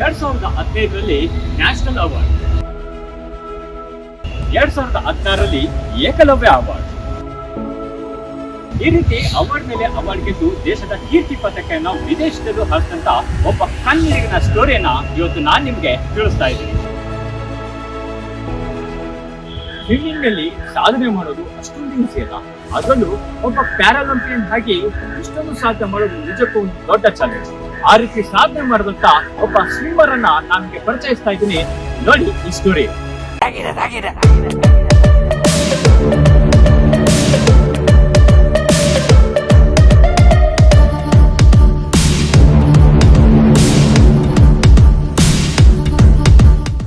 ಎರಡ್ ಸಾವಿರದ ಹದಿನೈದರಲ್ಲಿ ನ್ಯಾಷನಲ್ ಅವಾರ್ಡ್. ಎರಡ್ ಸಾವಿರದ ಹದಿನಾರರಲ್ಲಿ ಏಕಲವ್ಯ ಅವಾರ್ಡ್. ಈ ರೀತಿ ಅವಾರ್ಡ್ ಮೇಲೆ ಅವಾರ್ಡ್ ಗೆದ್ದು ದೇಶದ ಕೀರ್ತಿ ಪತಕೆಯನ್ನು ವಿದೇಶದಲ್ಲೂ ಹಾಕಿದಂತ ಒಬ್ಬ ಕನ್ನಡಿಗನ ಸ್ಟೋರಿಯನ್ನ ಇವತ್ತು ನಾನು ನಿಮ್ಗೆ ತಿಳಿಸ್ತಾ ಇದ್ದೀನಿ. ಸ್ವಿಮ್ಮಿಂಗ್ನಲ್ಲಿ ಸಾಧನೆ ಮಾಡೋದು ಅಷ್ಟೊಂದು ಹಿಂಸೆ ಅಲ್ಲ. ಅದರಲ್ಲೂ ಒಬ್ಬ ಪ್ಯಾರಾಲಂಪಿಯನ್ ಆಗಿ ಇಷ್ಟೊಂದು ಸಾಧನೆ ಮಾಡೋದು ನಿಜಕ್ಕೂ ಒಂದು ದೊಡ್ಡ ಚಾಲೆಂಜ್ ಆ ರೀತಿ ಸಾಧನೆ ಮಾಡಿದಂತ ಒಬ್ಬ ಸ್ವಿಮ್ಮರ್ ಅನ್ನ ನಾನು ನಿಮ್ಗೆ ಪರಿಚಯಿಸ್ತಾ ಇದ್ದೀನಿ. ನೋಡಿ ಈ ಸ್ಟೋರಿ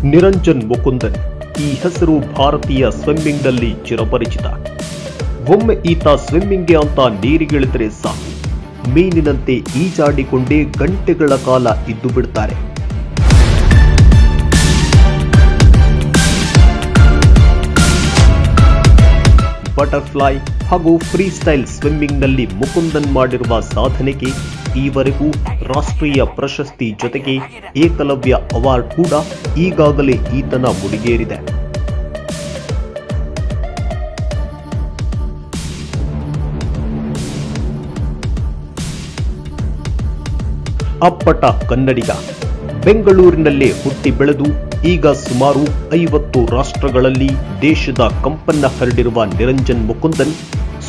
ನಿರಂಜನ್ ಮುಕುಂದನ್ ಈ ಹೆಸರು ಭಾರತೀಯ ಸ್ವಿಮ್ಮಿಂಗ್ನಲ್ಲಿ ಚಿರಪರಿಚಿತ. ಒಮ್ಮೆ ಈತ ಸ್ವಿಮ್ಮಿಂಗ್ಗೆ ಅಂತ ನೀರಿಗಿಳಿದ್ರೆ ಸಾಕು. ಮೀನಿನಂತೆ ಈಜಾಡಿಕೊಂಡೇ ಗಂಟೆಗಳ ಕಾಲ ಇದ್ದು ಬಿಡ್ತಾರೆ. ಬಟರ್ಫ್ಲೈ ಹಾಗೂ ಫ್ರೀ ಸ್ಟೈಲ್ ಸ್ವಿಮ್ಮಿಂಗ್ನಲ್ಲಿ ಮುಕುಂದನ್ ಮಾಡಿರುವ ಸಾಧನೆಗೆ ಈವರೆಗೂ ರಾಷ್ಟ್ರೀಯ ಪ್ರಶಸ್ತಿ ಜೊತೆಗೆ ಏಕಲವ್ಯ ಅವಾರ್ಡ್ ಕೂಡ ಈಗಾಗಲೇ ಈತನ ಮುಡಿಗೇರಿದೆ. ಅಪ್ಪಟ ಕನ್ನಡಿಗ. ಬೆಂಗಳೂರಿನಲ್ಲೇ ಹುಟ್ಟಿ ಬೆಳೆದು ಈಗ ಸುಮಾರು ಐವತ್ತು ರಾಷ್ಟ್ರಗಳಲ್ಲಿ ದೇಶದ ಕಂಪನ್ನ ಹರಡಿರುವ ನಿರಂಜನ್ ಮುಕುಂದನ್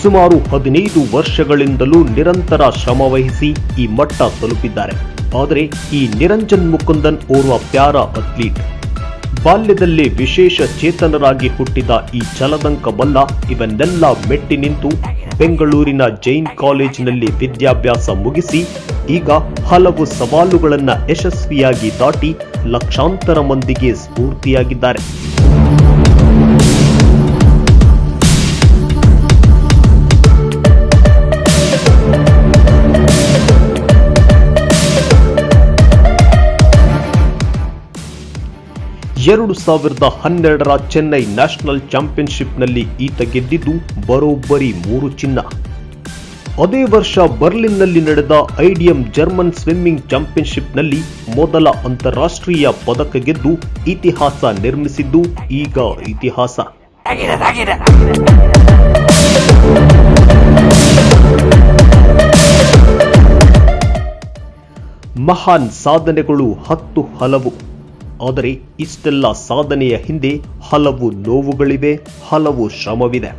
ಸುಮಾರು ಹದಿನೈದು ವರ್ಷಗಳಿಂದಲೂ ನಿರಂತರ ಶ್ರಮವಹಿಸಿ ಈ ಮಟ್ಟ ತಲುಪಿದ್ದಾರೆ. ಆದರೆ ಈ ನಿರಂಜನ್ ಮುಕುಂದನ್ ಓರ್ವ ಪ್ಯಾರಾ ಅಥ್ಲೀಟ್. ಬಾಲ್ಯದಲ್ಲೇ ವಿಶೇಷ ಚೇತನರಾಗಿ ಹುಟ್ಟಿದ ಈ ಚಲದಂಕ ಬಲ್ಲ ಇವನ್ನೆಲ್ಲ ಮೆಟ್ಟಿ ನಿಂತು ಬೆಂಗಳೂರಿನ ಜೈನ್ ಕಾಲೇಜಿನಲ್ಲಿ ವಿದ್ಯಾಭ್ಯಾಸ ಮುಗಿಸಿ ಈಗ ಹಲವು ಸವಾಲುಗಳನ್ನು ಯಶಸ್ವಿಯಾಗಿ ದಾಟಿ ಲಕ್ಷಾಂತರ ಮಂದಿಗೆ ಸ್ಫೂರ್ತಿಯಾಗಿದ್ದಾರೆ. ಎರಡು ಸಾವಿರದ ಹನ್ನೆರಡರ ಚೆನ್ನೈ ನ್ಯಾಷನಲ್ ಚಾಂಪಿಯನ್ಶಿಪ್ನಲ್ಲಿ ಈತ ಗೆದ್ದಿದ್ದು ಬರೋಬ್ಬರಿ ಮೂರು ಚಿನ್ನ. ಅದೇ ವರ್ಷ ಬರ್ಲಿನ್ನಲ್ಲಿ ನಡೆದ ಐಡಿಎಂ ಜರ್ಮನ್ ಸ್ವಿಮ್ಮಿಂಗ್ ಚಾಂಪಿಯನ್ಶಿಪ್ನಲ್ಲಿ ಮೊದಲ ಅಂತಾರಾಷ್ಟ್ರೀಯ ಪದಕ ಗೆದ್ದು ಇತಿಹಾಸ ನಿರ್ಮಿಸಿದ್ದು ಈಗ ಇತಿಹಾಸ. ಮಹಾನ್ ಸಾಧನೆಗಳು ಹತ್ತು ಹಲವು. ಆದರೆ ಇಷ್ಟೆಲ್ಲ ಸಾಧನೆಯ ಹಿಂದೆ ಹಲವು ನೋವುಗಳಿವೆ, ಹಲವು ಶ್ರಮವಿದೆ.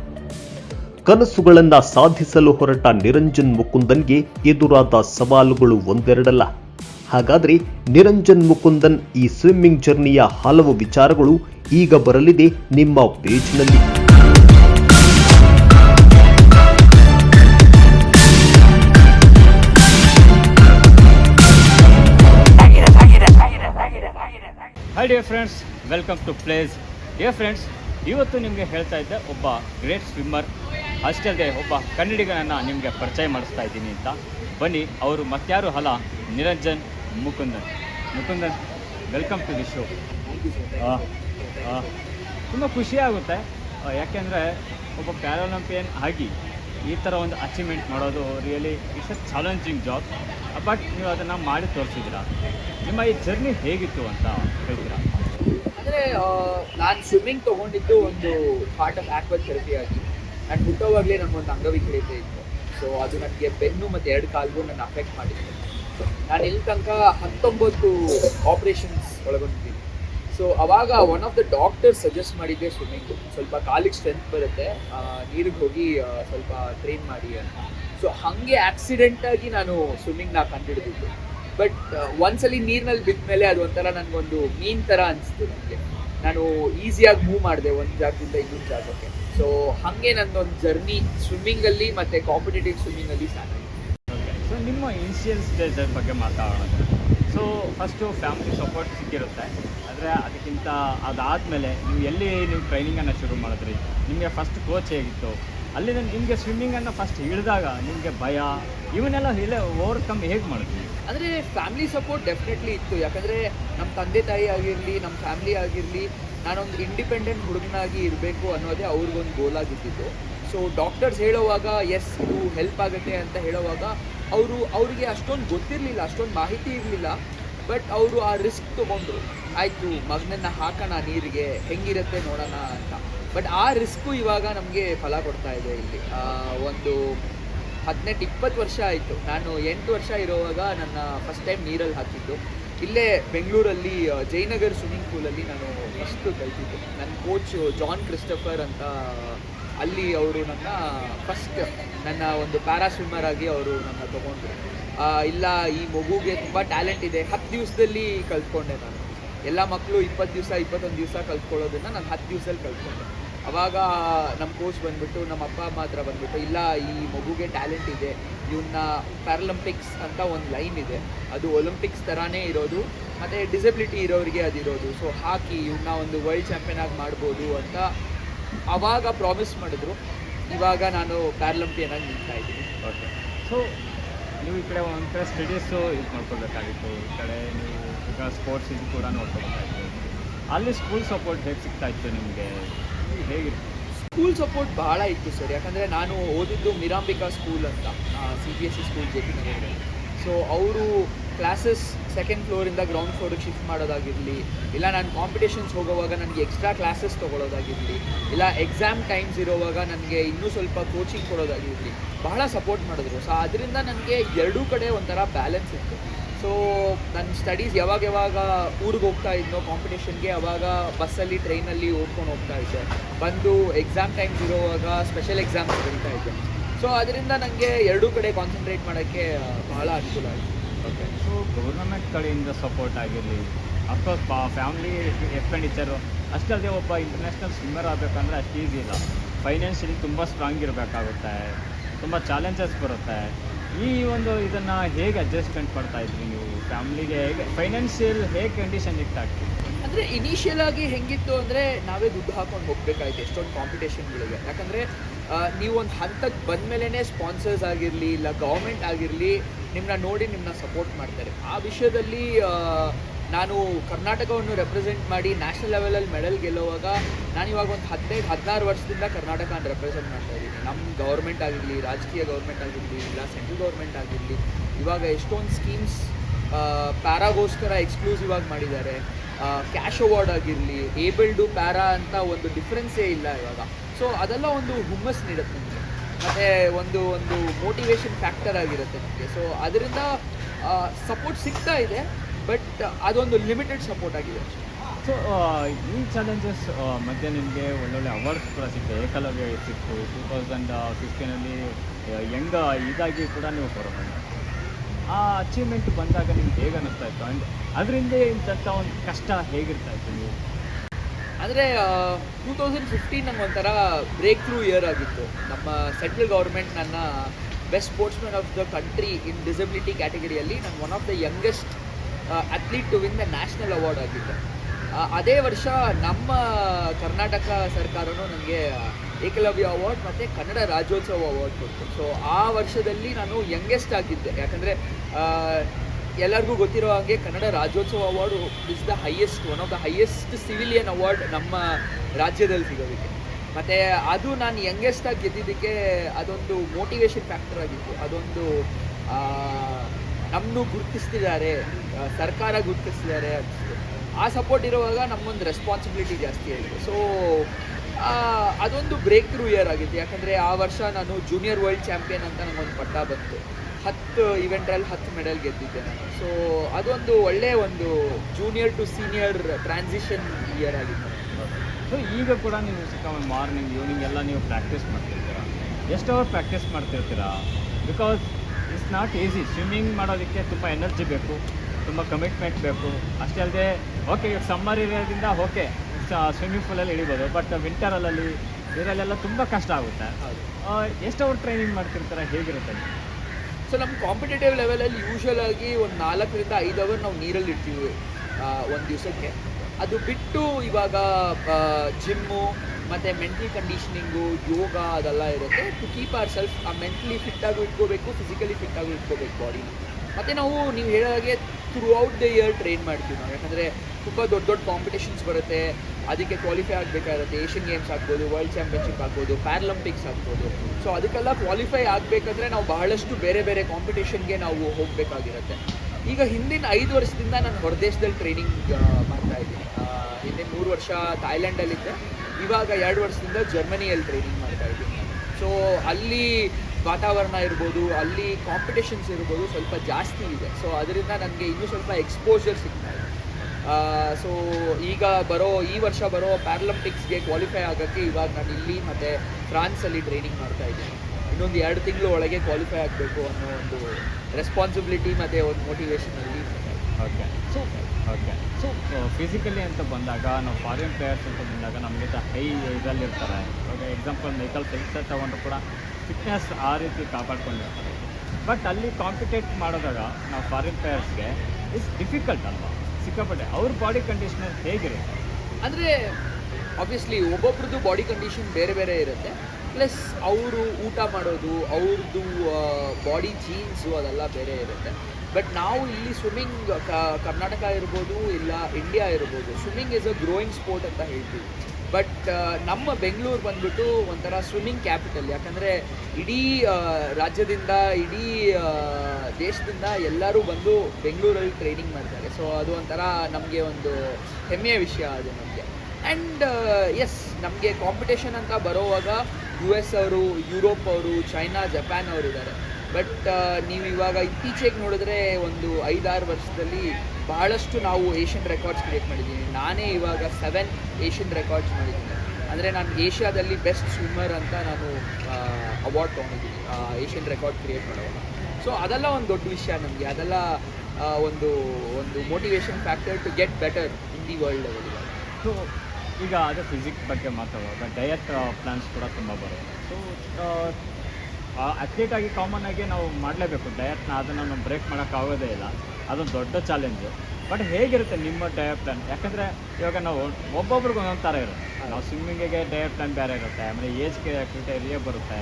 ಕನಸುಗಳನ್ನ ಸಾಧಿಸಲು ಹೊರಟ ನಿರಂಜನ್ ಮುಕುಂದನ್ಗೆ ಎದುರಾದ ಸವಾಲುಗಳು ಒಂದೆರಡಲ್ಲ. ಹಾಗಾದ್ರೆ ನಿರಂಜನ್ ಮುಕುಂದನ್ ಈ ಸ್ವಿಮ್ಮಿಂಗ್ ಜರ್ನಿಯ ಹಲವು ವಿಚಾರಗಳು ಈಗ ಬರಲಿದೆ ನಿಮ್ಮ ಪೇಜ್ನಲ್ಲಿ hi dear friends welcome to place dear friends ಇವತ್ತು ನಿಮಗೆ ಹೇಳ್ತಾ ಇದ್ದೆ ಒಬ್ಬ ಗ್ರೇಟ್ ಸ್ವಿಮ್ಮರ್ ಅಷ್ಟೇ ಅಲ್ಲದೆ ಒಬ್ಬ ಕನ್ನಡಿಗನನ್ನು ನಿಮಗೆ ಪರಿಚಯ ಮಾಡಿಸ್ತಾ ಇದ್ದೀನಿ ಅಂತ. ಬನ್ನಿ, ಅವರು ಮತ್ತಾರು ಹಲ Niranjan Mukundan. Mukundan welcome to the show ತುಂಬ ಖುಷಿಯಾಗುತ್ತೆ ಯಾಕೆಂದರೆ ಒಬ್ಬ ಪ್ಯಾರಾಲಂಪಿಯನ್ ಆಗಿ ಈ ಥರ ಒಂದು ಅಚೀವ್ಮೆಂಟ್ ಮಾಡೋದು really it's a challenging job but ನೀವು ಅದನ್ನು ಮಾಡಿ ತೋರಿಸಿದ್ದೀರಾ? ನಿಮ್ಮ ಈ ಜರ್ನಿ ಹೇಗಿತ್ತು ಅಂತ ಹೇಳ್ತೀರಾ? ಅಂದರೆ ನಾನು ಸ್ವಿಮ್ಮಿಂಗ್ ತೊಗೊಂಡಿದ್ದು ಒಂದು ಪಾರ್ಟ್ ಆಫ್ ಆಕ್ವಾ ಥೆರಪಿ ಆಗಿ. ನಾನು ಹುಟ್ಟೋವಾಗಲೇ ನನಗೊಂದು ಅಂಗವಿಕಲತೆ ಇತ್ತು. ಸೊ ಅದು ನನಗೆ ಬೆನ್ನು ಮತ್ತು ಎರಡು ಕಾಲ್ಗೂ ನನ್ನ ಅಫೆಕ್ಟ್ ಮಾಡಿದ್ದೆ ನಾನು ಇಲ್ಲಿ ತನಕ ಹತ್ತೊಂಬತ್ತು ಆಪ್ರೇಷನ್ಸ್ ಒಳಗೊಂಡಿದ್ದೀನಿ. ಸೊ ಅವಾಗ one of the doctor suggest ಮಾಡಿದ್ದೆ ಸ್ವಿಮ್ಮಿಂಗ್ ಸ್ವಲ್ಪ ಕಾಲಿಗೆ ಸ್ಟ್ರೆಂತ್ ಬರುತ್ತೆ. ನೀರಿಗೆ ಹೋಗಿ ಸ್ವಲ್ಪ ಟ್ರೈನ್ ಮಾಡಿ ಅಂತ. ಸೊ ಹಾಗೆ ಆಕ್ಸಿಡೆಂಟಾಗಿ ನಾನು ಸ್ವಿಮ್ಮಿಂಗ್ನ ಕಂಡುಹಿಡಿದಿದ್ದು. ಬಟ್ ಒಂದ್ಸಲಿ ನೀರಿನಲ್ಲಿ ಬಿದ್ದ ಮೇಲೆ ಅದು ಒಂಥರ ನನಗೊಂದು ಮೀನ್ ಥರ ಅನಿಸ್ತು ನನಗೆ ನಾನು ಈಸಿಯಾಗಿ ಮೂವ್ ಮಾಡಿದೆ ಒಂದು ಜಾಗದಿಂದ ಇನ್ನೊಂದು ಜಾಗಕ್ಕೆ. ಸೊ ಹಾಗೆ ನನ್ನೊಂದು ಜರ್ನಿ ಸ್ವಿಮ್ಮಿಂಗಲ್ಲಿ ಮತ್ತು ಕಾಂಪಿಟೇಟಿವ್ ಸ್ವಿಮ್ಮಿಂಗಲ್ಲಿ ಸ್ಟಾರ್ಟ್ ಆಗಿದೆ ಸೊ ನಿಮ್ಮ ಇನಿಷಿಯಲ್ ಸ್ಟೇಜ್ ಬಗ್ಗೆ ಮಾತಾಡೋಣ. ಸೊ ಫಸ್ಟು ಫ್ಯಾಮಿಲಿ ಸಪೋರ್ಟ್ ಸಿಕ್ಕಿರುತ್ತೆ. ಆದರೆ ಅದಕ್ಕಿಂತ ಅದಾದಮೇಲೆ ನೀವು ಎಲ್ಲಿ ನೀವು ಟ್ರೈನಿಂಗನ್ನು ಶುರು ಮಾಡಿದ್ರಿ? ನಿಮಗೆ ಫಸ್ಟ್ ಕೋಚ್ ಹೇಗಿತ್ತು? ಅಲ್ಲಿಂದ ನಿಮಗೆ ಸ್ವಿಮ್ಮಿಂಗನ್ನು ಫಸ್ಟ್ ಇಳಿದಾಗ ನಿಮಗೆ ಭಯ, ಇವನ್ನೆಲ್ಲ ಹೇಳಿ ಓವರ್ಕಮ್ ಹೇಗೆ ಮಾಡಿದ್ರಿ? ಅಂದರೆ ಫ್ಯಾಮಿಲಿ ಸಪೋರ್ಟ್ ಡೆಫಿನೆಟ್ಲಿ ಇತ್ತು. ಯಾಕಂದರೆ ನಮ್ಮ ತಂದೆ ತಾಯಿ ಆಗಿರಲಿ ನಮ್ಮ ಫ್ಯಾಮಿಲಿ ಆಗಿರಲಿ, ನಾನೊಂದು ಇಂಡಿಪೆಂಡೆಂಟ್ ಹುಡುಗನಾಗಿ ಇರಬೇಕು ಅನ್ನೋದೇ ಅವ್ರಿಗೊಂದು ಗೋಲ್ ಆಗಿದ್ದಿತ್ತು ಸೊ ಡಾಕ್ಟರ್ಸ್ ಹೇಳೋವಾಗ ಎಸ್ ಇದು ಹೆಲ್ಪ್ ಆಗುತ್ತೆ ಅಂತ ಹೇಳೋವಾಗ, ಅವರು ಅವರಿಗೆ ಅಷ್ಟೊಂದು ಗೊತ್ತಿರಲಿಲ್ಲ, ಅಷ್ಟೊಂದು ಮಾಹಿತಿ ಇರಲಿಲ್ಲ. ಬಟ್ ಅವರು ಆ ರಿಸ್ಕ್ ತೊಗೊಂಡ್ರು. ಆಯಿತು, ಮಗನನ್ನು ಹಾಕೋಣ ನೀರಿಗೆ, ಹೆಂಗಿರುತ್ತೆ ನೋಡೋಣ ಅಂತ. ಬಟ್ ಆ ರಿಸ್ಕು ಇವಾಗ ನಮಗೆ ಫಲ ಕೊಡ್ತಾ ಇದೆ ಇಲ್ಲಿ. ಒಂದು ಹದಿನೆಂಟು ಇಪ್ಪತ್ತು ವರ್ಷ ಆಯಿತು. ನಾನು ಎಂಟು ವರ್ಷ ಇರೋವಾಗ ನನ್ನ ಫಸ್ಟ್ ಟೈಮ್ ನೀರಲ್ಲಿ ಹಾಕಿದ್ದು. ಇಲ್ಲೇ ಬೆಂಗಳೂರಲ್ಲಿ ಜಯನಗರ್ ಸ್ವಿಮ್ಮಿಂಗ್ ಪೂಲಲ್ಲಿ ನಾನು ಫಸ್ಟು ಕಲ್ತಿದ್ದೆ. ನನ್ನ ಕೋಚ್ ಜಾನ್ ಕ್ರಿಸ್ಟಫರ್ ಅಂತ ಅಲ್ಲಿ ಅವರು ನನ್ನ ಫಸ್ಟ್ ನನ್ನ ಒಂದು ಪ್ಯಾರಾ ಸ್ವಿಮ್ಮರ್ ಆಗಿ ಅವರು ನನ್ನ ತಗೊಂಡ್ರು. ಇಲ್ಲ, ಈ ಮಗುಗೆ ತುಂಬ ಟ್ಯಾಲೆಂಟ್ ಇದೆ. ಹತ್ತು ದಿವಸದಲ್ಲಿ ಕಲ್ತ್ಕೊಂಡೆ ನಾನು. ಎಲ್ಲ ಮಕ್ಕಳು ಇಪ್ಪತ್ತು ದಿವಸ, ಇಪ್ಪತ್ತೊಂದು ದಿವಸ ಕಲ್ತ್ಕೊಳ್ಳೋದನ್ನು ನಾನು ಹತ್ತು ದಿವಸದಲ್ಲಿ ಕಲ್ತ್ಕೊಂಡೆ. ಅವಾಗ ನಮ್ಮ ಕೋಚ್ ಬಂದ್ಬಿಟ್ಟು, ನಮ್ಮ ಅಪ್ಪ ಅಮ್ಮ ಹತ್ರ ಬಂದ್ಬಿಟ್ಟು, ಇಲ್ಲ, ಈ ಮಗುಗೆ ಟ್ಯಾಲೆಂಟ್ ಇದೆ. ಇವನ್ನ ಪ್ಯಾರಲಂಪಿಕ್ಸ್ ಅಂತ ಒಂದು ಲೈನ್ ಇದೆ. ಅದು ಒಲಿಂಪಿಕ್ಸ್ ಥರನೇ ಇರೋದು, ಮತ್ತು ಡಿಸಬಿಲಿಟಿ ಇರೋರಿಗೆ ಅದಿರೋದು. ಸೊ ಹಾಕಿ ಇವನ್ನ ಒಂದು ವರ್ಲ್ಡ್ ಚಾಂಪಿಯನ್ ಆಗಿ ಮಾಡ್ಬೋದು ಅಂತ ಅವಾಗ ಪ್ರಾಮಿಸ್ ಮಾಡಿದ್ರು. ಇವಾಗ ನಾನು ಪ್ಯಾರಲಂಪಿಯನ್ ಆಗಿ ನಿಲ್ತಾ ಇದ್ದೀನಿ. ಓಕೆ ಸೊ ನೀವು ಈ ಕಡೆ ಒಂದು ಕಡೆ ಸ್ಟಡೀಸು ಇದು ಮಾಡ್ಕೋಬೇಕಾಗಿತ್ತು ಈ ಕಡೆ ನೀವು ಈಗ ಸ್ಪೋರ್ಟ್ಸ್ ಇದು ಕೂಡ ನೋಡ್ಕೋಬೇಕಾಗಿತ್ತು ಅಲ್ಲಿ ಸ್ಕೂಲ್ ಸಪೋರ್ಟ್ ಹೇಗೆ ಸಿಗ್ತಾ ಇತ್ತು ನಿಮಗೆ? ಹೇಗಿತ್ತು? ಸ್ಕೂಲ್ ಸಪೋರ್ಟ್ ಭಾಳ ಇತ್ತು ಸರ್. ಯಾಕಂದರೆ ನಾನು ಓದಿದ್ದು ಮಿರಾಂಬಿಕಾ ಸ್ಕೂಲ್ ಅಂತ C B S C school J P ನಗರದಲ್ಲಿ ಸೊ ಅವರು ಕ್ಲಾಸಸ್ ಸೆಕೆಂಡ್ ಫ್ಲೋರಿಂದ ಗ್ರೌಂಡ್ ಫ್ಲೋರಿಗೆ ಶಿಫ್ಟ್ ಮಾಡೋದಾಗಿರಲಿ, ಇಲ್ಲ ನಾನು ಕಾಂಪಿಟೇಷನ್ಸ್ ಹೋಗೋವಾಗ ನನಗೆ ಎಕ್ಸ್ಟ್ರಾ ಕ್ಲಾಸಸ್ ತೊಗೊಳೋದಾಗಿರಲಿ, ಇಲ್ಲ ಎಕ್ಸಾಮ್ ಟೈಮ್ಸ್ ಇರೋವಾಗ ನನಗೆ ಇನ್ನೂ ಸ್ವಲ್ಪ ಕೋಚಿಂಗ್ ಕೊಡೋದಾಗಿರಲಿ, ಬಹಳ ಸಪೋರ್ಟ್ ಮಾಡಿದ್ರು. ಸೊ ಅದರಿಂದ ನನಗೆ ಎರಡೂ ಕಡೆ ಒಂಥರ ಬ್ಯಾಲೆನ್ಸ್ ಇತ್ತು. ಸೊ ನನ್ನ ಸ್ಟಡೀಸ್ ಯಾವಾಗ ಯಾವಾಗ ಊರಿಗೆ ಹೋಗ್ತಾ ಇದ್ನೋ ಕಾಂಪಿಟೇಷನ್ಗೆ ಅವಾಗ ಬಸ್ಸಲ್ಲಿ ಟ್ರೈನಲ್ಲಿ ಓದ್ಕೊಂಡು ಹೋಗ್ತಾ ಇದ್ದೆ. ಬಂದು ಎಕ್ಸಾಮ್ ಟೈಮ್ಸ್ ಇರೋವಾಗ ಸ್ಪೆಷಲ್ ಎಕ್ಸಾಮ್ಸ್ ಬರೀತಾ ಇದ್ದೆ. ಸೊ ಅದರಿಂದ ನನಗೆ ಎರಡೂ ಕಡೆ ಕಾನ್ಸಂಟ್ರೇಟ್ ಮಾಡೋಕ್ಕೆ ಬಹಳ ಅನುಕೂಲ ಆಯಿತು. ಓಕೆ ಸೊ ಗೌರ್ಮೆಂಟ್ ಕಡೆಯಿಂದ ಸಪೋರ್ಟ್ ಆಗಿರಲಿ ಅಫ್ಕೋರ್ಸ್ ಪಾ ಫ್ಯಾಮ್ಲಿ ಎಕ್ಸ್ಪೆಂಡಿಚರು ಅಷ್ಟಲ್ಲದೆ ಒಬ್ಬ ಇಂಟರ್ನ್ಯಾಷನಲ್ ಸ್ವಿಮ್ಮರ್ ಆಗಬೇಕಂದ್ರೆ ಅಷ್ಟು ಈಸಿ ಇಲ್ಲ. ಫೈನಾನ್ಷಿಯಲಿ ತುಂಬ ಸ್ಟ್ರಾಂಗ್ ಇರಬೇಕಾಗುತ್ತೆ. ತುಂಬ ಚಾಲೆಂಜಸ್ ಬರುತ್ತೆ. ಈ ಒಂದು ಇದನ್ನು ಹೇಗೆ ಅಡ್ಜಸ್ಟ್ಮೆಂಟ್ ಮಾಡ್ತಾ ಇದ್ರಿ ನೀವು? ಫ್ಯಾಮ್ಲಿಗೆ ಹೇಗೆ ಫೈನಾನ್ಷಿಯಲ್ ಹೇಗೆ ಕಂಡೀಷನ್ ಇಟ್ಟಾಗ್ತೀವಿ ಅಂದರೆ ಇನಿಷಿಯಲ್ ಆಗಿ ಹೆಂಗಿತ್ತು ಅಂದರೆ ನಾವೇ ದುಡ್ಡು ಹಾಕೊಂಡು ಹೋಗ್ಬೇಕಾಯ್ತು ಎಷ್ಟೊಂದು ಕಾಂಪಿಟೇಷನ್ಗಳಿಗೆ ಯಾಕಂದರೆ ನೀವು ಒಂದು ಹಂತಕ್ಕೆ ಬಂದಮೇಲೆ ಸ್ಪಾನ್ಸರ್ಸ್ ಆಗಿರಲಿ ಇಲ್ಲ ಗೌರ್ಮೆಂಟ್ ಆಗಿರಲಿ ನಿಮ್ಮನ್ನ ನೋಡಿ ನಿಮ್ಮನ್ನ ಸಪೋರ್ಟ್ ಮಾಡ್ತಾರೆ. ಆ ವಿಷಯದಲ್ಲಿ ನಾನು ಕರ್ನಾಟಕವನ್ನು ರೆಪ್ರೆಸೆಂಟ್ ಮಾಡಿ ನ್ಯಾಷನಲ್ ಲೆವೆಲಲ್ಲಿ ಮೆಡಲ್ ಗೆಲ್ಲುವಾಗ ನಾನು ಇವಾಗ ಒಂದು ಹದಿನೈದು ಹದಿನಾರು ವರ್ಷದಿಂದ ಕರ್ನಾಟಕನ ರೆಪ್ರೆಸೆಂಟ್ ಮಾಡ್ತಾ ಇದ್ದೀನಿ. ನಮ್ಮ ಗೌರ್ಮೆಂಟ್ ಆಗಿರಲಿ, ರಾಜಕೀಯ ಗೌರ್ಮೆಂಟ್ ಆಗಿರಲಿ, ಇಲ್ಲ ಸೆಂಟ್ರಲ್ ಗೌರ್ಮೆಂಟ್ ಆಗಿರಲಿ, ಇವಾಗ ಎಷ್ಟೊಂದು ಸ್ಕೀಮ್ಸ್ ಪ್ಯಾರಾಗೋಸ್ಕರ ಎಕ್ಸ್ಕ್ಲೂಸಿವ್ ಆಗಿ ಮಾಡಿದ್ದಾರೆ. ಕ್ಯಾಶ್ ಅವಾರ್ಡ್ ಆಗಿರಲಿ ಏಬಲ್ ಟು ಪ್ಯಾರಾ ಅಂತ ಒಂದು ಡಿಫ್ರೆನ್ಸೇ ಇಲ್ಲ ಇವಾಗ. ಸೊ ಅದೆಲ್ಲ ಒಂದು ಹುಮ್ಮಸ್ ನೀಡುತ್ತೆ ಮತ್ತು ಒಂದು ಒಂದು ಮೋಟಿವೇಶನ್ ಫ್ಯಾಕ್ಟರ್ ಆಗಿರುತ್ತೆ ನಿಮಗೆ. ಸೊ ಅದರಿಂದ ಸಪೋರ್ಟ್ ಸಿಗ್ತಾ ಇದೆ ಬಟ್ ಅದೊಂದು ಲಿಮಿಟೆಡ್ ಸಪೋರ್ಟ್ ಆಗಿದೆ. ಸೊ ಈ ಚಾಲೆಂಜಸ್ ಮಧ್ಯೆ ನಿಮಗೆ ಒಳ್ಳೊಳ್ಳೆ ಅವಾರ್ಡ್ಸ್ ಕೂಡ ಸಿಕ್ತು ಏಕಲವ್ಯ ಸಿಕ್ತು ಟೂ ತೌಸಂಡ್ ಫಿಫ್ಟೀನಲ್ಲಿ ಹೆಂಗ ಇದಾಗಿ ಕೂಡ ನೀವು ಹೊರಬಂದ ಆ ಅಚೀವ್ಮೆಂಟ್ ಬಂದಾಗ ನಿಮ್ಗೆ ಹೇಗೆ ಅನ್ನಿಸ್ತಾ ಇತ್ತು? ಆ್ಯಂಡ್ ಅದರಿಂದ ಇಂಥ ಒಂದು ಕಷ್ಟ ಹೇಗಿರ್ತಾ ಇತ್ತು? ನೀವು ಅಂದರೆ ಟೂ ತೌಸಂಡ್ ಫಿಫ್ಟೀನ್ ನಂಗೆ ಒಂಥರ ಬ್ರೇಕ್ ಥ್ರೂ ಇಯರ್ ಆಗಿತ್ತು. ನಮ್ಮ ಸೆಂಟ್ರಲ್ ಗೌರ್ಮೆಂಟ್ ನನ್ನ best sportsman of the country in disability ಕ್ಯಾಟಗರಿಯಲ್ಲಿ ನಾನು one of the youngest athlete to win the national award ಆಗಿದ್ದೆ. ಅದೇ ವರ್ಷ ನಮ್ಮ ಕರ್ನಾಟಕ ಸರ್ಕಾರನೂ ನನಗೆ ಏಕಲವ್ಯ ಅವಾರ್ಡ್ ಮತ್ತು ಕನ್ನಡ ರಾಜ್ಯೋತ್ಸವ ಅವಾರ್ಡ್ ಕೊಡ್ತು ಸೊ ಆ ವರ್ಷದಲ್ಲಿ ನಾನು ಯಂಗೆಸ್ಟ್ ಆಗಿದ್ದೆ. ಯಾಕಂದರೆ ಎಲ್ಲರಿಗೂ ಗೊತ್ತಿರೋ ಹಾಗೆ Kannada Rajyotsava award is the highest one of the highest civilian award ನಮ್ಮ ರಾಜ್ಯದಲ್ಲಿ ಸಿಗೋದಕ್ಕೆ. ಮತ್ತು ಅದು ನಾನು ಯಂಗೆಸ್ಟ್ ಆಗಿ ಗೆದ್ದಿದ್ದಕ್ಕೆ ಅದೊಂದು ಮೋಟಿವೇಶನ್ ಫ್ಯಾಕ್ಟರ್ ಆಗಿತ್ತು. ಅದೊಂದು ನಮ್ಮನ್ನು ಗುರುತಿಸ್ತಿದ್ದಾರೆ ಸರ್ಕಾರ ಗುರುತಿಸ್ತಿದ್ದಾರೆ. ಆ ಸಪೋರ್ಟ್ ಇರುವಾಗ ನಮ್ಮೊಂದು ರೆಸ್ಪಾನ್ಸಿಬಿಲಿಟಿ ಜಾಸ್ತಿ ಆಯಿತು. ಸೊ ಅದೊಂದು ಬ್ರೇಕ್ ಥ್ರೂ ಇಯರ್ ಆಗಿತ್ತು. ಯಾಕಂದರೆ ಆ ವರ್ಷ ನಾನು ಜೂನಿಯರ್ ವರ್ಲ್ಡ್ ಚಾಂಪಿಯನ್ ಅಂತ ನನಗೊಂದು ಪಟ್ಟ ಬಂತು. ಹತ್ತು ಇವೆಂಟ್ರಲ್ಲಿ ಹತ್ತು ಮೆಡಲ್ ಗೆದ್ದಿದ್ದೆ ನಾನು ಸೊ ಅದೊಂದು ಒಳ್ಳೆಯ ಒಂದು junior to senior transition year ಆಗಿತ್ತು. ಸೊ ಈಗ ಕೂಡ ನೀವು ಸಿಕ್ಕ ಮಾರ್ನಿಂಗ್ ಈವ್ನಿಂಗ್ ಎಲ್ಲ ನೀವು ಪ್ರಾಕ್ಟೀಸ್ ಮಾಡ್ತಿರ್ತೀರಾ? ಎಷ್ಟು hour practice ಮಾಡ್ತಿರ್ತೀರಾ? Because it's not easy swimming ಮಾಡೋದಕ್ಕೆ ತುಂಬ ಎನರ್ಜಿ ಬೇಕು ತುಂಬ ಕಮಿಟ್ಮೆಂಟ್ ಬೇಕು. ಅಷ್ಟೇ ಅಲ್ಲದೆ ಓಕೆ ಇವಾಗ ಸಮ್ಮರ್ ಇರೋದ್ರಿಂದ ಓಕೆ ಸ್ವಿಮ್ಮಿಂಗ್ ಪೂಲಲ್ಲಿ ಇಳಿಬೋದು. ಬಟ್ ವಿಂಟರಲ್ಲಿ ಇದರಲ್ಲೆಲ್ಲ ತುಂಬ ಕಷ್ಟ ಆಗುತ್ತೆ. ಎಷ್ಟು ಅವರ್ ಟ್ರೈನಿಂಗ್ ಮಾಡ್ತಿರ್ತಾರೆ? ಹೇಗಿರುತ್ತೆ? ಸೊ ನಮ್ಮ ಕಾಂಪಿಟೇಟಿವ್ ಲೆವೆಲಲ್ಲಿ ಯೂಶ್ವಲ್ ಆಗಿ ಒಂದು ನಾಲ್ಕರಿಂದ ಐದು ಅವರ್ ನಾವು ನೀರಲ್ಲಿ ಇರ್ತೀವಿ ಒಂದು ದಿವಸಕ್ಕೆ. ಅದು ಬಿಟ್ಟು ಇವಾಗ ಜಿಮ್ಮು ಮತ್ತು ಮೆಂಟಲ್ ಕಂಡೀಷನಿಂಗು ಯೋಗ ಅದೆಲ್ಲ ಇರುತ್ತೆ. ಟು ಕೀಪ್ ಅವರ್ ಸೆಲ್ಫ್ ಆ ಮೆಂಟಲಿ ಫಿಟ್ಟಾಗೂ ಇಟ್ಕೋಬೇಕು ಫಿಸಿಕಲಿ ಫಿಟ್ಟಾಗೂ ಇಟ್ಕೋಬೇಕು ಬಾಡಿನ ಮತ್ತು ನಾವು, ನೀವು ಹೇಳೋ ಹಾಗೆ through out the year train ಮಾಡ್ತೀವಿ ನಾವು. ಯಾಕಂದರೆ ತುಂಬ ದೊಡ್ಡ ದೊಡ್ಡ ಕಾಂಪಿಟೇಷನ್ಸ್ ಬರುತ್ತೆ. ಅದಕ್ಕೆ ಕ್ವಾಲಿಫೈ ಆಗಬೇಕಾಗುತ್ತೆ ಏಷ್ಯನ್ ಗೇಮ್ಸ್ ಆಗ್ಬೋದು ವರ್ಲ್ಡ್ ಚಾಂಪಿಯನ್ಶಿಪ್ ಆಗ್ಬೋದು ಪ್ಯಾರಲಂಪಿಕ್ಸ್ ಆಗ್ಬೋದು. ಸೊ ಅದಕ್ಕೆಲ್ಲ ಕ್ವಾಲಿಫೈ ಆಗಬೇಕಂದ್ರೆ ನಾವು ಬಹಳಷ್ಟು ಬೇರೆ ಬೇರೆ ಕಾಂಪಿಟೇಷನ್ಗೆ ನಾವು ಹೋಗಬೇಕಾಗಿರುತ್ತೆ. ಈಗ ಹಿಂದಿನ ಐದು ವರ್ಷದಿಂದ ನಾನು ಹೊರದೇಶದಲ್ಲಿ ಟ್ರೈನಿಂಗ್ ಮಾಡ್ತಾ ಇದ್ದೀನಿ. ಹಿಂದಿನ ಮೂರು ವರ್ಷ ಥಾಯ್ಲೆಂಡಲ್ಲಿದ್ದೆ. ಇವಾಗ ಎರಡು ವರ್ಷದಿಂದ ಜರ್ಮನಿಯಲ್ಲಿ ಟ್ರೈನಿಂಗ್ ಮಾಡ್ತಾ ಇದ್ದೀನಿ. ಸೊ ಅಲ್ಲಿ ವಾತಾವರಣ ಇರ್ಬೋದು, ಅಲ್ಲಿ ಕಾಂಪಿಟೇಷನ್ಸ್ ಇರ್ಬೋದು ಸ್ವಲ್ಪ ಜಾಸ್ತಿ ಇದೆ. ಸೊ ಅದರಿಂದ ನನಗೆ ಇನ್ನೂ ಸ್ವಲ್ಪ ಎಕ್ಸ್ಪೋಜರ್ ಸಿಗ್ತಾ ಇದೆ. ಸೊ ಈಗ ಬರೋ ಈ ವರ್ಷ ಬರೋ ಪ್ಯಾರಲಂಪಿಕ್ಸ್ಗೆ ಕ್ವಾಲಿಫೈ ಆಗೋಕ್ಕೆ ಇವಾಗ ನಾನು ಇಲ್ಲಿ ಮತ್ತು ಫ್ರಾನ್ಸಲ್ಲಿ ಟ್ರೈನಿಂಗ್ ಮಾಡ್ತಾ ಇದ್ದೀನಿ. ಇನ್ನೊಂದು ಎರಡು ತಿಂಗಳು ಒಳಗೆ ಕ್ವಾಲಿಫೈ ಆಗಬೇಕು ಅನ್ನೋ ಒಂದು ರೆಸ್ಪಾನ್ಸಿಬಿಲಿಟಿ ಮತ್ತು ಒಂದು ಮೋಟಿವೇಶನಲ್ಲಿ okay so okay so physically ಅಂತ ಬಂದಾಗ ನಾವು ಫಾರಿನ್ ಪ್ಲೇಯರ್ಸ್ ಅಂತ ಬಂದಾಗ ನಮಗೆ ಹೈ ಇದರಲ್ಲಿರ್ತಾರೆ. ಓಕೆ ಎಕ್ಸಾಂಪಲ್ ಮೈಕಲ್ ಫೆಲ್ಸರ್ ತೊಗೊಂಡ್ರು ಕೂಡ ಫಿಟ್ನೆಸ್ ಆ ರೀತಿ ಕಾಪಾಡ್ಕೊಂಡಿರ್ತಾರೆ. ಬಟ್ ಅಲ್ಲಿ ಕಾಂಪಿಟೇಟ್ ಮಾಡಿದಾಗ ನಾವು ಫಾರಿನ್ ಪ್ಲೇಯರ್ಸ್ಗೆ ಇಟ್ಸ್ ಡಿಫಿಕಲ್ಟ್ ಅಲ್ವಾ? ಸಿಕ್ಕಾಪಟ್ಟೆ. ಅವ್ರ ಬಾಡಿ ಕಂಡೀಷನರ್ ಹೇಗಿರುತ್ತೆ ಅಂದರೆ ಆಬ್ವಿಯಸ್ಲಿ ಒಬ್ಬೊಬ್ರದ್ದು ಬಾಡಿ ಕಂಡೀಷನ್ ಬೇರೆ ಬೇರೆ ಇರುತ್ತೆ. ಪ್ಲಸ್ ಅವರು ಊಟ ಮಾಡೋದು ಅವ್ರದ್ದು ಬಾಡಿ ಜೀನ್ಸು ಅದೆಲ್ಲ ಬೇರೆ ಇರುತ್ತೆ. ಬಟ್ ನಾವು ಇಲ್ಲಿ ಸ್ವಿಮ್ಮಿಂಗ್ ಕರ್ನಾಟಕ ಇರ್ಬೋದು, ಇಲ್ಲ ಇಂಡಿಯಾ ಇರ್ಬೋದು swimming is a growing sport ಅಂತ ಹೇಳ್ತೀವಿ. ಬಟ್ ನಮ್ಮ ಬೆಂಗಳೂರು ಬಂದ್ಬಿಟ್ಟು ಒಂಥರ ಸ್ವಿಮ್ಮಿಂಗ್ ಕ್ಯಾಪಿಟಲ್ ಯಾಕಂದರೆ ಇಡೀ ರಾಜ್ಯದಿಂದ, ಇಡೀ ದೇಶದಿಂದ ಎಲ್ಲರೂ ಬಂದು ಬೆಂಗಳೂರಲ್ಲಿ ಟ್ರೈನಿಂಗ್ ಮಾಡ್ತಾರೆ. ಸೊ ಅದು ಒಂಥರ ನಮಗೆ ಒಂದು ಹೆಮ್ಮೆಯ ವಿಷಯ ಅದು ನಮಗೆ. ಆ್ಯಂಡ್ ಎಸ್ ನಮಗೆ ಕಾಂಪಿಟೇಷನ್ ಅಂತ ಬರೋವಾಗ ಯು ಎಸ್ ಅವರು ಯುರೋಪ್ ಅವರು ಚೈನಾ ಜಪಾನ್ ಅವರು ಇದ್ದಾರೆ. ಬಟ್ ನೀವು ಇವಾಗ ಇತ್ತೀಚೆಗೆ ನೋಡಿದ್ರೆ ಒಂದು ಐದಾರು ವರ್ಷದಲ್ಲಿ ಬಹಳಷ್ಟು ನಾವು ಏಷ್ಯನ್ ರೆಕಾರ್ಡ್ಸ್ ಕ್ರಿಯೇಟ್ ಮಾಡಿದ್ದೀನಿ ನಾನೇ ಇವಾಗ ಸೆವೆನ್ ಏಷ್ಯನ್ ರೆಕಾರ್ಡ್ಸ್ ಮಾಡಿದ್ದೀನಿ. ಅಂದರೆ ನಾನು ಏಷ್ಯಾದಲ್ಲಿ ಬೆಸ್ಟ್ ಸ್ವಿಮ್ಮರ್ ಅಂತ ನಾನು ಅವಾರ್ಡ್ ತೊಗೊಂಡಿದ್ದೀನಿ ಏಷ್ಯನ್ ರೆಕಾರ್ಡ್ ಕ್ರಿಯೇಟ್ ಮಾಡುವಾಗ. ಸೊ ಅದೆಲ್ಲ ಒಂದು ದೊಡ್ಡ ವಿಷಯ ನಮಗೆ. ಅದೆಲ್ಲ ಒಂದು ಒಂದು motivation factor to get better in the world level so ಈಗ ಅದೇ ಫಿಸಿಕ್ಸ್ ಬಗ್ಗೆ ಮಾತಾಡುವಾಗ ಡಯಟ್ ಪ್ಲಾನ್ಸ್ ಕೂಡ ತುಂಬ ಬರುತ್ತೆ. ಸೊ ಆಗಿ ಕಾಮನ್ ಆಗಿ ನಾವು ಮಾಡಲೇಬೇಕು. ಡಯಟ್ನ ಅದನ್ನು ನಾವು ಬ್ರೇಕ್ ಮಾಡೋಕ್ಕಾಗೋದೇ ಇಲ್ಲ. ಅದೊಂದು ದೊಡ್ಡ ಚಾಲೆಂಜು ಬಟ್ ಹೇಗಿರುತ್ತೆ ನಿಮ್ಮ ಡಯಟ್ ಪ್ಲಾನ್ ಯಾಕಂದರೆ ಇವಾಗ ನಾವು ಒಬ್ಬೊಬ್ರಿಗೆ ಒಂದೊಂದು ಥರ ಇರುತ್ತೆ. ನಾವು ಸ್ವಿಮ್ಮಿಂಗಿಗೆ ಡಯಟ್ ಪ್ಲಾನ್ ಬೇರೆ ಇರುತ್ತೆ ಆಮೇಲೆ ಏಜ್ ಕ್ರಿಟೇರಿಯಾ ಬರುತ್ತೆ.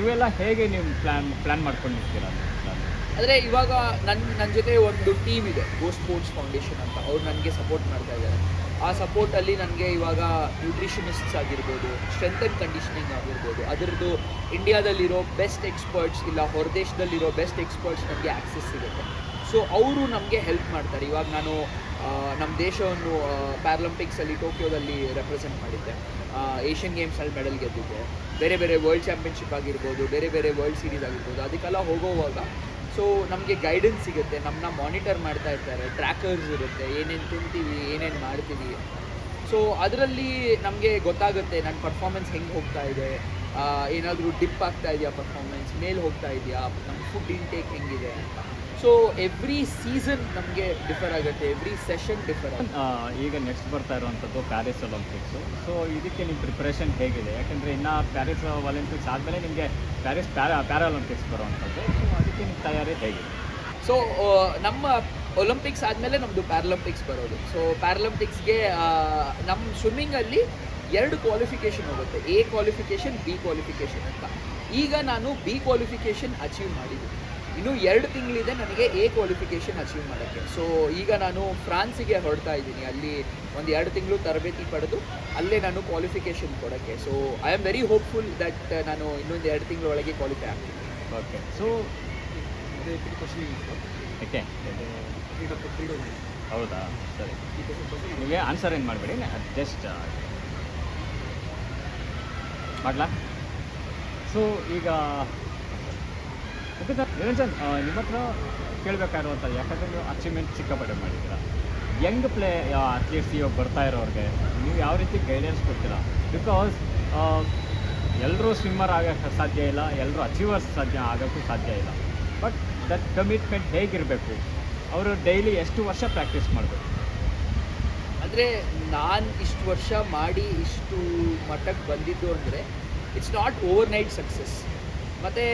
ಇವೆಲ್ಲ ಹೇಗೆ ನೀವು ಪ್ಲ್ಯಾನ್ ಪ್ಲ್ಯಾನ್ ಮಾಡ್ಕೊಂಡಿರ್ತೀರ ಪ್ಲಾನ್ ಆದರೆ ಇವಾಗ ನನ್ನ ನನ್ನ ಜೊತೆ ಒಂದು ಟೀಮ್ ಇದೆ ಗೋ ಸ್ಪೋರ್ಟ್ಸ್ ಫೌಂಡೇಶನ್ ಅಂತ. ಅವ್ರು ನನಗೆ ಸಪೋರ್ಟ್ ಮಾಡ್ತಾ ಇದ್ದಾರೆ. ಆ ಸಪೋರ್ಟಲ್ಲಿ ನನಗೆ ಇವಾಗ ನ್ಯೂಟ್ರಿಷನಿಸ್ಟ್ಸ್ ಆಗಿರ್ಬೋದು ಸ್ಟ್ರೆಂತ್ ಆ್ಯಂಡ್ ಕಂಡೀಷನಿಂಗ್ ಆಗಿರ್ಬೋದು ಅದರದ್ದು ಇಂಡಿಯಾದಲ್ಲಿರೋ ಬೆಸ್ಟ್ ಎಕ್ಸ್ಪರ್ಟ್ಸ್ ಇಲ್ಲ ಹೊರದೇಶದಲ್ಲಿರೋ ಬೆಸ್ಟ್ ಎಕ್ಸ್ಪರ್ಟ್ಸ್ ನನಗೆ ಆ್ಯಕ್ಸೆಸ್ ಸಿಗುತ್ತೆ. ಸೊ ಅವರು ನಮಗೆ ಹೆಲ್ಪ್ ಮಾಡ್ತಾರೆ. ಇವಾಗ ನಾನು ನಮ್ಮ ದೇಶವನ್ನು ಪ್ಯಾರಲಂಪಿಕ್ಸಲ್ಲಿ ಟೋಕಿಯೋದಲ್ಲಿ ರೆಪ್ರೆಸೆಂಟ್ ಮಾಡಿದ್ದೆ. ಏಷ್ಯನ್ ಗೇಮ್ಸಲ್ಲಿ ಮೆಡಲ್ ಗೆದ್ದಿದ್ದೆ. ಬೇರೆ ಬೇರೆ ವರ್ಲ್ಡ್ ಚಾಂಪಿಯನ್ಶಿಪ್ ಆಗಿರ್ಬೋದು, ಬೇರೆ ಬೇರೆ ವರ್ಲ್ಡ್ ಸೀರೀಸ್ ಆಗಿರ್ಬೋದು, ಅದಕ್ಕೆಲ್ಲ ಹೋಗೋವಾಗ ಸೊ ನಮಗೆ ಗೈಡೆನ್ಸ್ ಸಿಗುತ್ತೆ. ನಮ್ಮನ್ನ ಮಾನಿಟರ್ ಮಾಡ್ತಾ ಇರ್ತಾರೆ. ಟ್ರ್ಯಾಕರ್ಸ್ ಇರುತ್ತೆ. ಏನೇನು ತಿಂತೀವಿ ಏನೇನು ಮಾಡ್ತೀವಿ. ಸೊ ಅದರಲ್ಲಿ ನಮಗೆ ಗೊತ್ತಾಗುತ್ತೆ ನನ್ನ ಪರ್ಫಾರ್ಮೆನ್ಸ್ ಹೆಂಗೆ ಹೋಗ್ತಾ ಇದೆ. ಏನಾದರೂ ಡಿಪ್ ಆಗ್ತಾ ಇದೆಯಾ ಪರ್ಫಾರ್ಮೆನ್ಸ್ ಮೇಲೆ ಹೋಗ್ತಾ ಇದೆಯಾ? ನಮ್ಮ ಫುಡ್ ಇಂಟೇಕ್ ಹೆಂಗಿದೆ ಅಂತ. ಸೊ ಎವ್ರಿ ಸೀಸನ್ ನಮಗೆ ಡಿಫರ್ ಆಗುತ್ತೆ ಎವ್ರಿ ಸೆಷನ್ ಡಿಫರ್ ಆಗುತ್ತೆ. ಈಗ ನೆಕ್ಸ್ಟ್ ಬರ್ತಾ ಇರುವಂಥದ್ದು ಪ್ಯಾರಿಸ್ ಒಲಿಂಪಿಕ್ಸು ಸೊ ಇದಕ್ಕೆ ನಿಮ್ಮ ಪ್ರಿಪ್ರೇಷನ್ ಹೇಗಿದೆ? ಯಾಕೆಂದರೆ ಇನ್ನು ಪ್ಯಾರಿಸ್ ಒಲಿಂಪಿಕ್ಸ್ ಆದಮೇಲೆ ನಿಮಗೆ ಪ್ಯಾರಿಸ್ ಪ್ಯಾರಾ ಪ್ಯಾರಾ ಒಲಿಂಪಿಕ್ಸ್ ಬರುವಂಥದ್ದು. ಸೊ ಅದಕ್ಕೆ ನಿಮ್ಮ ತಯಾರಿ ಹೇಗಿದೆ? ಸೊ ನಮ್ಮ ಒಲಿಂಪಿಕ್ಸ್ ಆದಮೇಲೆ ನಮ್ಮದು ಪ್ಯಾರಲಂಪಿಕ್ಸ್ ಬರೋದು. ಸೊ ಪ್ಯಾರಲಂಪಿಕ್ಸ್ಗೆ ನಮ್ಮ ಸ್ವಿಮ್ಮಿಂಗಲ್ಲಿ ಎರಡು ಕ್ವಾಲಿಫಿಕೇಷನ್ ಹೋಗುತ್ತೆ. ಎ ಕ್ವಾಲಿಫಿಕೇಷನ್ ಬಿ ಕ್ವಾಲಿಫಿಕೇಷನ್ ಅಂತ. ಈಗ ನಾನು ಬಿ ಕ್ವಾಲಿಫಿಕೇಷನ್ ಅಚೀವ್ ಮಾಡಿದ್ದೀನಿ. ಇನ್ನು ಎರಡು ತಿಂಗಳಿದೆ ನನಗೆ ಎ ಕ್ವಾಲಿಫಿಕೇಷನ್ ಅಚೀವ್ ಮಾಡೋಕ್ಕೆ. ಸೊ ಈಗ ನಾನು ಫ್ರಾನ್ಸಿಗೆ ಹೊರಡ್ತಾ ಇದ್ದೀನಿ. ಅಲ್ಲಿ ಒಂದು ಎರಡು ತಿಂಗಳು ತರಬೇತಿ ಪಡೆದು ಅಲ್ಲೇ ನಾನು ಕ್ವಾಲಿಫಿಕೇಷನ್ ಕೊಡೋಕ್ಕೆ. So I am very hopeful that ನಾನು ಇನ್ನೊಂದು ಎರಡು ತಿಂಗಳೊಳಗೆ ಕ್ವಾಲಿಫೈ ಆಗ್ತೀನಿ. ಓಕೆ ಸೊ ಓಕೆ ಹೌದಾ? ಸರಿ. ನಿಮಗೆ ಆನ್ಸರ್ ಏನು ಮಾಡಬೇಡಿ? ಜಸ್ಟ್ ಮಾಡಲಾ? ಸೊ ಈಗ ಓಕೆ ಸರ್ ನಿರಂಜನ್ ನಿಮ್ಮ ಹತ್ರ ಕೇಳಬೇಕಾಗಿರುವಂಥದ್ದು, ಯಾಕಂದರೆ ನೀವು ಅಚೀವ್ಮೆಂಟ್ ಸಿಕ್ಕಾಪಟ್ಟೆ ಮಾಡಿದ್ದೀರ. ಯಂಗ್ ಪ್ಲೇ ಅಥ್ಲೀಟ್ಸ್ ಇವಾಗ ಬರ್ತಾ ಇರೋರಿಗೆ, ನೀವು ಯಾವ ರೀತಿ ಗೈಡೆನ್ಸ್ ಕೊಡ್ತೀರಾ? ಬಿಕಾಸ್ ಎಲ್ಲರೂ ಸ್ವಿಮ್ಮರ್ ಆಗೋಕ್ಕೆ ಸಾಧ್ಯ ಇಲ್ಲ ಎಲ್ಲರೂ ಅಚೀವರ್ಸ್ ಸಾಧ್ಯ ಆಗೋಕ್ಕೂ ಸಾಧ್ಯ ಇಲ್ಲ. ಬಟ್ ದಟ್ ಕಮಿಟ್ಮೆಂಟ್ ಹೇಗಿರಬೇಕು? ಅವರು ಡೈಲಿ ಎಷ್ಟು ವರ್ಷ ಪ್ರಾಕ್ಟೀಸ್ ಮಾಡಬೇಕು? ಅಂದರೆ ನಾನು ಇಷ್ಟು ವರ್ಷ ಮಾಡಿ ಇಷ್ಟು ಮಟ್ಟಕ್ಕೆ ಬಂದಿದ್ದು ಅಂದರೆ it's not overnight success ಮತ್ತು,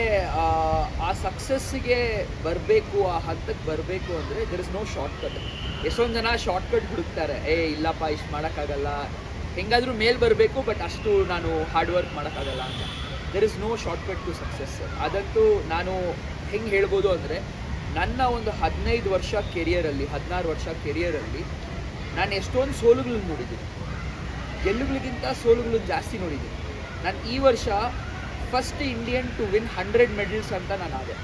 ಆ ಸಕ್ಸಸ್ಸಿಗೆ ಬರಬೇಕು, ಆ ಹಂತಕ್ಕೆ ಬರಬೇಕು ಅಂದರೆ there is no shortcut ಎಷ್ಟೊಂದು ಜನ ಶಾರ್ಟ್ ಕಟ್ ಹುಡುಕ್ತಾರೆ. ಏ, ಇಲ್ಲಪ್ಪ, ಇಷ್ಟು ಮಾಡೋಕ್ಕಾಗಲ್ಲ. ಹೆಂಗಾದರೂ ಮೇಲೆ ಬರಬೇಕು ಬಟ್ ಅಷ್ಟು ನಾನು ಹಾರ್ಡ್ ವರ್ಕ್ ಮಾಡೋಕ್ಕಾಗಲ್ಲ ಅಂತ. There is no shortcut to success ಅದಂತೂ ನಾನು ಹೆಂಗೆ ಹೇಳ್ಬೋದು ಅಂದರೆ, ನನ್ನ ಒಂದು ಹದಿನೈದು ವರ್ಷ ಕೆರಿಯರಲ್ಲಿ ಹದಿನಾರು ವರ್ಷ ಕೆರಿಯರಲ್ಲಿ ನಾನು ಎಷ್ಟೊಂದು ಸೋಲುಗಳನ್ನ ನೋಡಿದ್ದೀನಿ. ಗೆಲ್ಲುಗಳಿಗಿಂತ ಸೋಲುಗಳನ್ನ ಜಾಸ್ತಿ ನೋಡಿದ್ದೀನಿ. ನಾನು ಈ ವರ್ಷ first Indian to win hundred medals ಅಂತ ನಾನು ಆದೆ.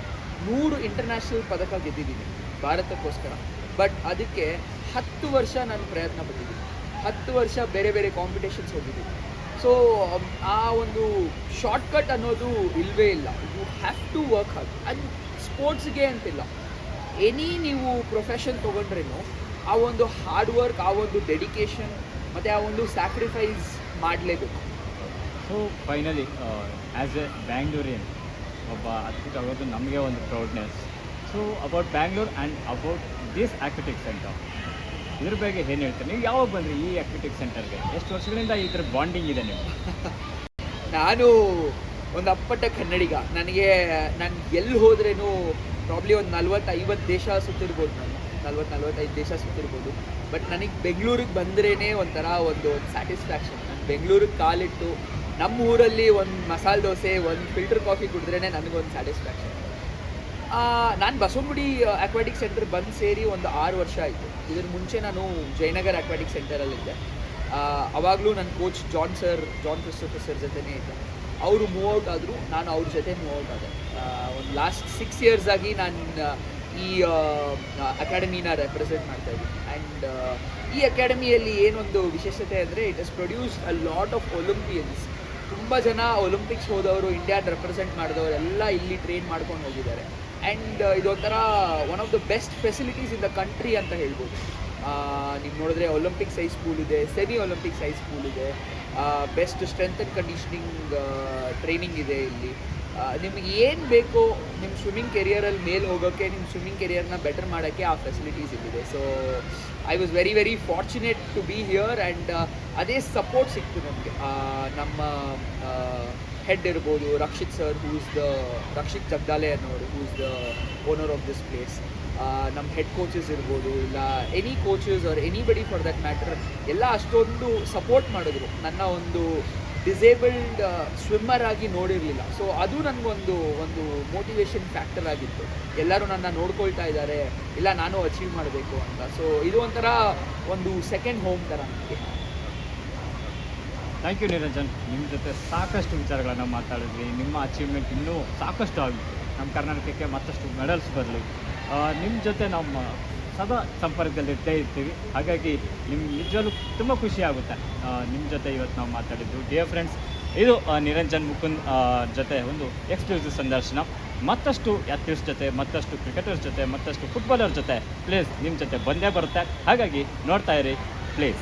ನೂರು ಇಂಟರ್ನ್ಯಾಷನಲ್ ಪದಕ ಗೆದ್ದಿದ್ದೀನಿ, ಭಾರತಕ್ಕೋಸ್ಕರ. ಬಟ್ ಅದಕ್ಕೆ ಹತ್ತು ವರ್ಷ ನಾನು ಪ್ರಯತ್ನ ಪಟ್ಟಿದ್ದೀನಿ. ಹತ್ತು ವರ್ಷ ಬೇರೆ ಬೇರೆ ಕಾಂಪಿಟೇಷನ್ಸ್ ಹೋಗಿದ್ದೀನಿ. ಸೊ ಆ ಒಂದು ಶಾರ್ಟ್ಕಟ್ ಅನ್ನೋದು ಇಲ್ಲವೇ ಇಲ್ಲ. You have to work hard ಅದು ಸ್ಪೋರ್ಟ್ಸ್ಗೆ ಅಂತಿಲ್ಲ. ಎನಿ ನೀವು ಪ್ರೊಫೆಷನ್ ತೊಗೊಂಡ್ರೇನು, ಆ ಒಂದು ಹಾರ್ಡ್ ವರ್ಕ್ ಆ ಒಂದು ಡೆಡಿಕೇಶನ್ ಮತ್ತು ಆ ಒಂದು ಸ್ಯಾಕ್ರಿಫೈಸ್ ಮಾಡಲೇಬೇಕು. So finally as a Bangalorean ಒಬ್ಬ ಅದ್ಭುತ ಆಗೋದು ನಮಗೆ ಒಂದು proudness so about Bangalore and about this aquatic centre ಇದ್ರ ಬಗ್ಗೆ ಏನು ಹೇಳ್ತೀರಿ? ನೀವು ಯಾವಾಗ ಬಂದ್ರಿ ಈ ಆಕ್ವಿಟಿಕ್ ಸೆಂಟರ್ಗೆ ಎಷ್ಟು ವರ್ಷಗಳಿಂದ ಇದ್ರ ಬಾಂಡಿಂಗ್ ಇದೆ ನೀವು ನಾನು ಒಂದು ಅಪ್ಪಟ್ಟ ಕನ್ನಡಿಗ. ನನಗೆ, ನಾನು ಎಲ್ಲಿ ಹೋದ್ರೇನು ಪ್ರಾಬ್ಲಿ ಒಂದು ನಲ್ವತ್ತೈವತ್ತು ದೇಶ ಸುತ್ತಿರ್ಬೋದು ನಾನು. ನಲ್ವತ್ತು ನಲ್ವತ್ತೈದು ದೇಶ ಸುತ್ತಿರ್ಬೋದು. ಬಟ್ ನನಗೆ ಬೆಂಗಳೂರಿಗೆ ಬಂದ್ರೇ ಒಂಥರ ಒಂದು ಸ್ಯಾಟಿಸ್ಫ್ಯಾಕ್ಷನ್ ನಾನು ಬೆಂಗಳೂರಿಗೆ ಕಾಲಿಟ್ಟು ನಮ್ಮ ಊರಲ್ಲಿ ಒಂದು ಮಸಾಲೆ ದೋಸೆ, ಒಂದು ಫಿಲ್ಟರ್ ಕಾಫಿ ಕುಡಿದ್ರೇ ನನಗೊಂದು ಸ್ಯಾಟಿಸ್ಫ್ಯಾಕ್ಷನ್ ನಾನು ಬಸವನಗುಡಿ ಅಕ್ವಾಟಿಕ್ ಸೆಂಟರ್ ಬಂದು ಸೇರಿ ಒಂದು ಆರು ವರ್ಷ ಆಯಿತು. ಇದ್ರ ಮುಂಚೆ ನಾನು ಜಯನಗರ್ ಅಕ್ವಾಟಿಕ್ ಸೆಂಟರಲ್ಲಿದ್ದೆ ಅವಾಗಲೂ ನನ್ನ coach John sir John Christopher sir ಜೊತೆನೇ ಇದ್ದೆ. ಅವರು ಮೂವ್ ಔಟ್ ಆದರೂ, ನಾನು ಅವ್ರ ಜೊತೆ ಮೂವ್ ಔಟ್ ಆದೆ. ಒಂದು ಲಾಸ್ಟ್ ಸಿಕ್ಸ್ ಇಯರ್ಸ್ ಆಗಿ ನಾನು ಈ ಅಕಾಡೆಮಿನ ರೆಪ್ರೆಸೆಂಟ್ ಮಾಡ್ತಾ ಇದ್ದೀನಿ. ಆ್ಯಂಡ್ ಈ ಅಕಾಡೆಮಿಯಲ್ಲಿ ಏನೊಂದು ವಿಶೇಷತೆ ಅಂದರೆ it is produce a lot of Olympians ತುಂಬ ಜನ ಒಲಿಂಪಿಕ್ಸ್ ಹೋದವರು ಇಂಡಿಯಾ ರೆಪ್ರೆಸೆಂಟ್ ಮಾಡಿದವರು, ಎಲ್ಲ ಇಲ್ಲಿ ಟ್ರೈನ್ ಮಾಡ್ಕೊಂಡು ಹೋಗಿದ್ದಾರೆ. ಆ್ಯಂಡ್ ಇದೊಂಥರ one of the best facilities in the country ಅಂತ ಹೇಳ್ಬೋದು. ನೀವು ನೋಡಿದ್ರೆ ಒಲಿಂಪಿಕ್ಸ್ ಸೈಜ್ ಸ್ಕೂಲ್ ಇದೆ ಸೆಮಿ ಒಲಿಂಪಿಕ್ಸ್ ಹೈ ಸ್ಕೂಲ್ ಇದೆ best strength and conditioning training ಇದೆ ಇಲ್ಲಿ. ನಿಮಗೆ ಏನು ಬೇಕೋ ನಿಮ್ಮ ಸ್ವಿಮ್ಮಿಂಗ್ ಕೆರಿಯರಲ್ಲಿ ಮೇಲೆ ಹೋಗೋಕ್ಕೆ ನಿಮ್ಮ ಸ್ವಿಮ್ಮಿಂಗ್ ಕೆರಿಯರ್ನ ಬೆಟರ್ ಮಾಡೋಕ್ಕೆ ಆ ಫೆಸಿಲಿಟೀಸ್ ಇಲ್ಲಿದೆ. So I was very very fortunate to be here and ಅದೇ ಸಪೋರ್ಟ್ ಸಿಕ್ತು ನಮಗೆ. ನಮ್ಮ ಹೆಡ್ ಇರ್ಬೋದು, Rakshit sir who's the Rakshit Jagdale ಅನ್ನೋರು who's the owner of this place ನಮ್ಮ ಹೆಡ್ ಕೋಚಸ್ ಇರ್ಬೋದು, ಇಲ್ಲ any coaches are anybody for that matter ಎಲ್ಲ ಅಷ್ಟೊಂದು ಸಪೋರ್ಟ್ ಮಾಡಿದ್ರು. ನನ್ನ ಒಂದು ಡಿಸೇಬಲ್ಡ್ ಸ್ವಿಮ್ಮರ್ ಆಗಿ ನೋಡಿರಲಿಲ್ಲ. ಸೊ ಅದು ನನಗೊಂದು, ಒಂದು ಮೋಟಿವೇಶನ್ ಫ್ಯಾಕ್ಟರ್ ಆಗಿತ್ತು. ಎಲ್ಲರೂ ನನ್ನ ನೋಡ್ಕೊಳ್ತಾ ಇದ್ದಾರೆ. ಇಲ್ಲ, ನಾನು ಅಚೀವ್ ಮಾಡಬೇಕು ಅಂತ. ಸೊ ಇದು ಒಂಥರ ಒಂದು ಸೆಕೆಂಡ್ ಹೋಮ್ ಥರ ನನಗೆ. Thank you Niranjan. ನಿಮ್ಮ ಜೊತೆ ಸಾಕಷ್ಟು ವಿಚಾರಗಳನ್ನು ಮಾತಾಡಿದ್ವಿ ನಿಮ್ಮ ಅಚೀವ್ಮೆಂಟ್ ಇನ್ನೂ ಸಾಕಷ್ಟು ಆಗಿತ್ತು. ನಮ್ಮ ಕರ್ನಾಟಕಕ್ಕೆ ಮತ್ತಷ್ಟು ಮೆಡಲ್ಸ್ ಬರಲಿ. ನಿಮ್ಮ ಜೊತೆ ನಮ್ಮ ಸದಾ ಸಂಪರ್ಕದಲ್ಲಿರ್ತೇ ಇರ್ತೀವಿ. ಹಾಗಾಗಿ ನಿಮ್ಮ ನಿಜವಾಗ್ಲೂ ತುಂಬ ಖುಷಿ ಆಗುತ್ತೆ. ನಿಮ್ಮ ಜೊತೆ ಇವತ್ತು ನಾವು ಮಾತಾಡಿದ್ದು. ಡಿಯರ್ ಫ್ರೆಂಡ್ಸ್ ಇದು ನಿರಂಜನ್ ಮುಕುಂದ್ ಜೊತೆ ಒಂದು ಎಕ್ಸ್ಕ್ಲೂಸಿವ್ ಸಂದರ್ಶನ. ಮತ್ತಷ್ಟು ಯಾತ್ರಿಸ್ ಜೊತೆ, ಮತ್ತಷ್ಟು ಕ್ರಿಕೆಟರ್ಸ್ ಜೊತೆ, ಮತ್ತಷ್ಟು ಫುಟ್ಬಾಲರ್ ಜೊತೆ ಪ್ಲೇಸ್ ನಿಮ್ಮ ಜೊತೆ ಬಂದೇ ಬರುತ್ತೆ. ಹಾಗಾಗಿ ನೋಡ್ತಾ ಇರಿ ಪ್ಲೇಸ್